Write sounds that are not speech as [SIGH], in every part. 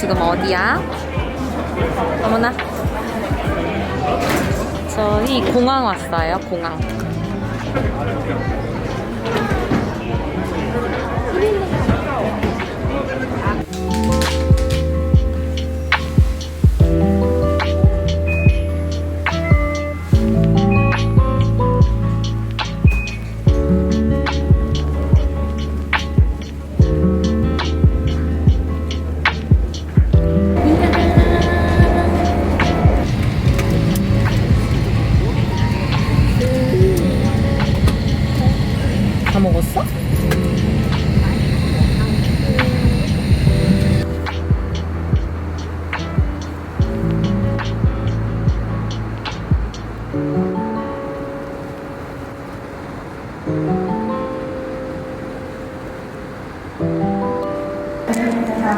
지금 어디야? 어머나. 저희 공항 왔어요, 공항.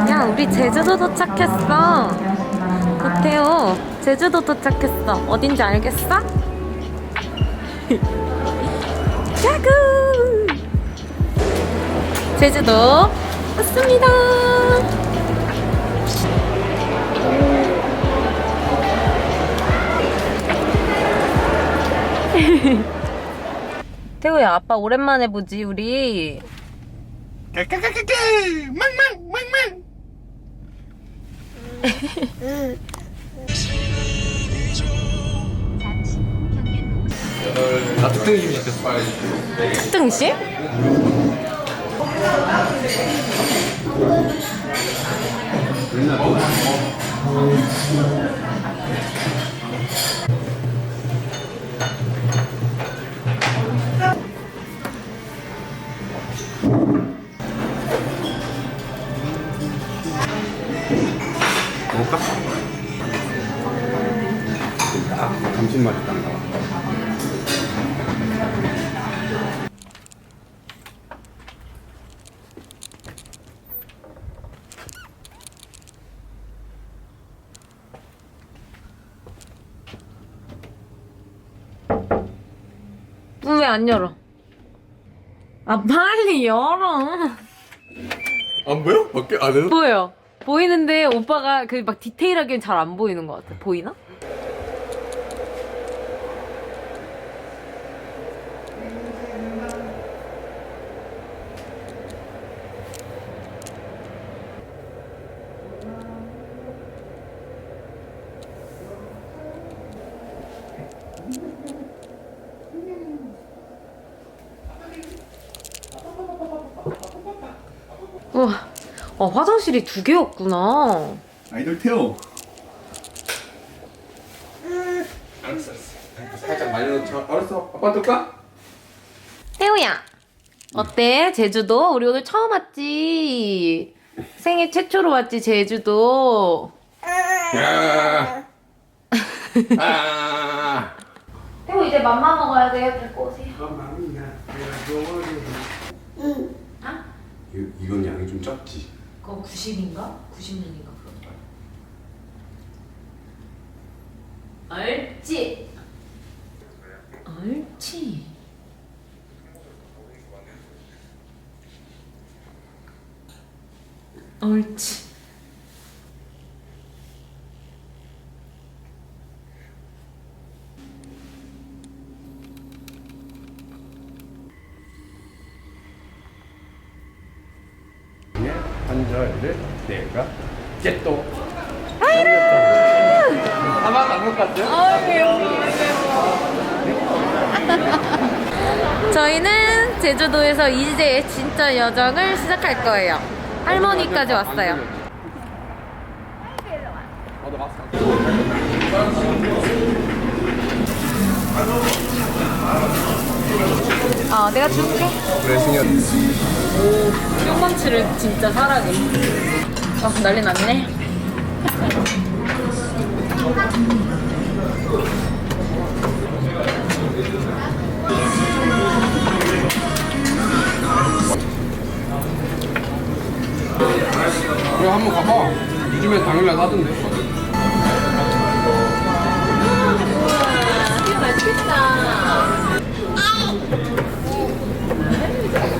야, 우리 제주도 도착했어. 고태호, 제주도 도착했어. 어딘지 알겠어? [LAUGHS] 야구! 제주도 왔습니다. 태우야, 아빠 오랜만에 보지, 우리. 까까까까까 망망 망망 나 특등 이미 시켰어 특등심? 먹을까? 아 감칠맛이 딱 나와 문왜안 열어? 아, 빨리 열어. 안 보여? 밖에 안에서? 보여. 보이는데 오빠가 그 막 디테일하게 잘 안 보이는 것 같아. 보이나? 우와. 아, 화장실이 두 개였구나. 아이돌 태워. 알았어 알았어. 살짝 말려놓자 알았어. 아빠 들까? 태우야 어때? 제주도? 우리 오늘 처음 왔지. 생애 최초로 왔지 제주도. 야. [LAUGHS] 아. 태우 이제 맘마 먹어야 돼. 데리고 오세요 이, 이건 양이 좀 적지 그거 90인가? 90년인가 그런 거 옳지? 옳지. 옳지 한 절을 내가 깨또. 아마 안것 같아요? 저희는 제주도에서 이제 진짜 여정을 시작할 거예요. 할머니까지 왔어요 어 내가 줄게 그래 승현 뿅망치를 진짜 사랑해. 아, 난리 났네. 그래 한번 가봐 요즘엔 당일날 하던데 맛있겠다.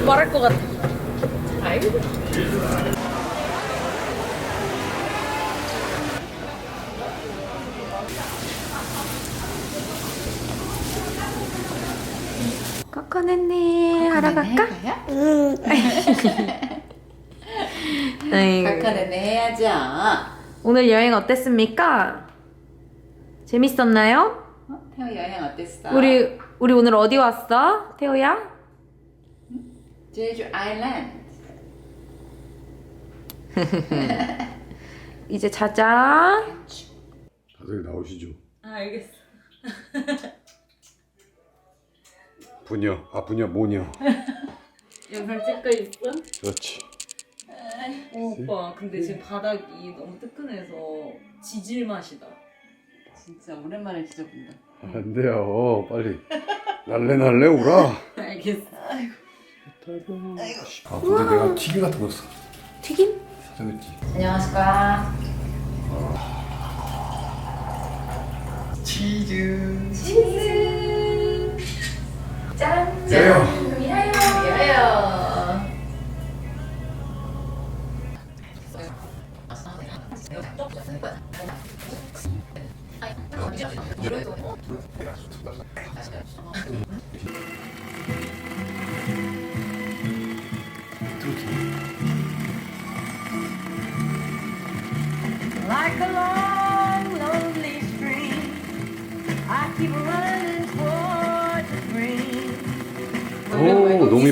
말할 것 같아. 아이. 코코네네 하러 갈까? 응. [LAUGHS] 코코네네 해야죠. 오늘 여행 어땠습니까? 재밌었나요? 어? 태호 여행 어땠어? 우리 우리 오늘 어디 왔어? 태호야? 제주 아일랜드. [LAUGHS] 이제 자자. 다들 나오시죠. 아, 알겠어. [LAUGHS] 분녀, 아 분녀 모녀. [LAUGHS] 영상 찍고 있어? 그렇지. 오빠, 근데 지금 바닥이 너무 뜨끈해서 지질 맛이다. 진짜 오랜만에 진짜 본다. 안 돼요. 빨리 날래 날래 오라. 알겠어. 아 근데 내가 튀김 같은 거 사. 튀김? 사줬지. 안녕하십니까. 치즈. 치즈. 짠. 예요. 미아요.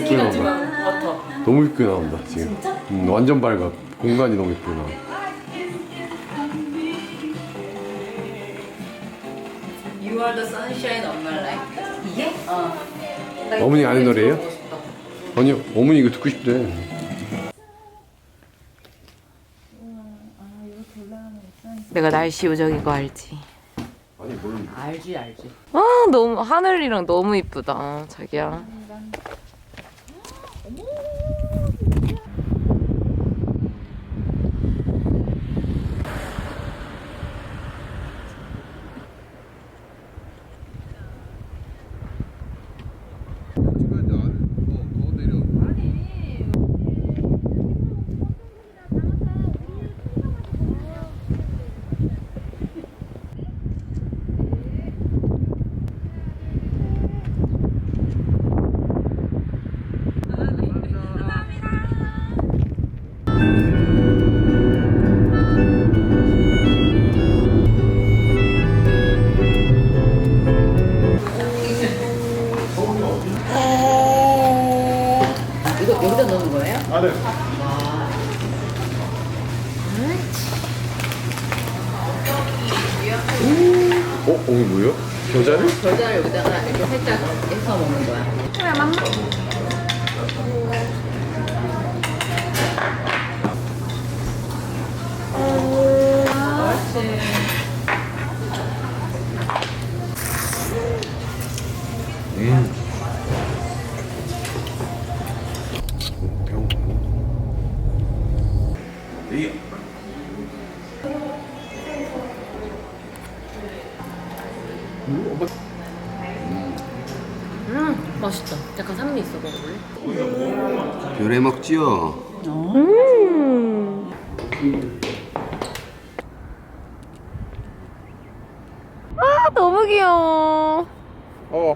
이쁘게 나온다. 같아. 너무 이쁘게 나온다 지금. 음, 완전 밝아. 공간이 너무 이쁘게 나와. You are the sunshine of my life. 이게? 어. 어머니 아는 노래예요? 아니 어머니 이거 듣고 싶대. 내가 날씨 요정인 거 알지? 아니 뭘? 알지 알지. 아 너무 하늘이랑 너무 이쁘다 자기야. 아 네. 어? 어 이게 뭐예요? 겨자를? 겨자를 여기다가 이렇게 살짝 해서 먹는 거야. 음. 맛있다. 약간 산미 있어 먹어볼래? 별에 먹지요. 음. 아 너무 귀여워. 어.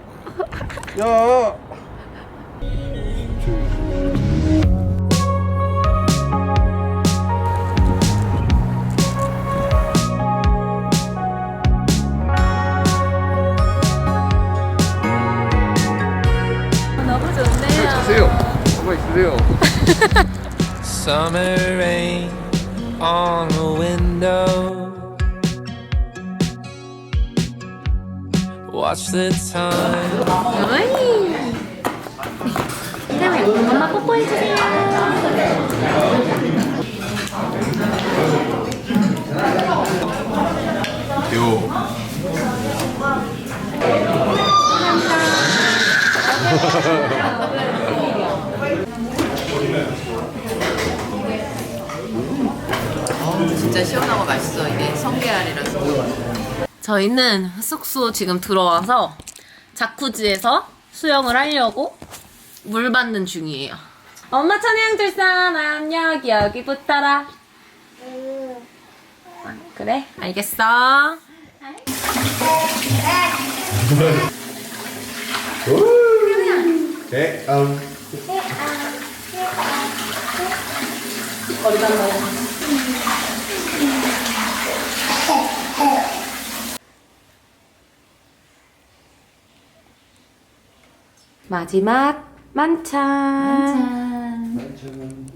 야. Summer rain on the window. Watch the time. 어이. 태우야, 엄마 뽀뽀해 주세요. 요. 진짜 시원하고 맛있어. 이게 성게알이라서. 저희는 숙소 지금 들어와서 자쿠지에서 수영을 하려고 물 받는 중이에요. 엄마 천혜향들산 여기 여기 붙어라. 아, 그래 알겠어. 네, 음. 마지막 만찬.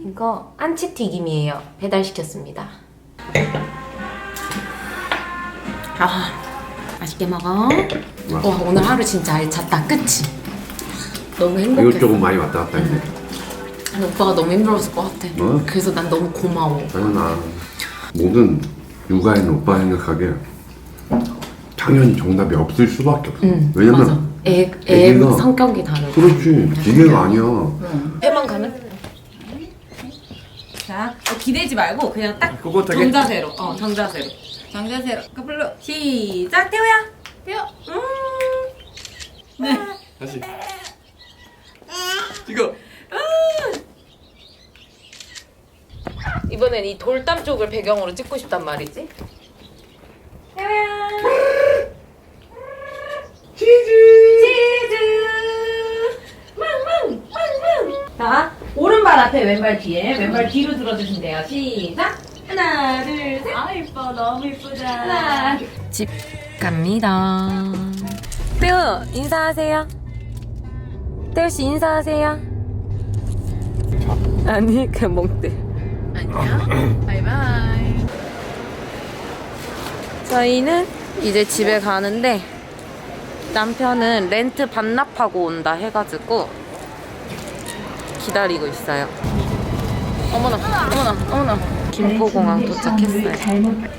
이거 안치 튀김이에요. 배달 시켰습니다. 아, 맛있게 먹어. 와, 오늘 하루 진짜 알찼다. 그치? 너무 행복했어. 이것저것 많이 왔다 갔다 했네. 근데 오빠가 너무 힘들었을 것 같아. 뭐? 그래서 난 너무 고마워. 당연하. 모든 육아에는 오빠 생각하기에 당연히 정답이 없을 수밖에 없어. 응, 왜냐면 맞아. 애, 애 애기가- 성격이 다르고. 그렇지 기계가 아니야. 해만 가는? 자, 어, 기대지 말고 그냥 딱 꿋꿋하게? 정자세로. 어, 정자세로. 정자세로. 커플로 시작. 태호야. 태호. 음. 다시. 이거. 이번엔 이 돌담 쪽을 배경으로 찍고 싶단 말이지. 태호야. 치즈. 치즈. 망망 망망. 자, 오른발 앞에 왼발 뒤에 왼발 뒤로 들어주시면 돼요. 시작. 하나, 둘, 셋. 아 이뻐 너무 이쁘다. 하나. 집 갑니다. 태우 인사하세요. 태우 씨 인사하세요. 아니 그냥 멍때. 안녕. 바이바이. 저희는 이제 집에 가는데 남편은 렌트 반납하고 온다 해가지고 기다리고 있어요. 어머나, 어머나, 어머나. 김포공항 도착했어요.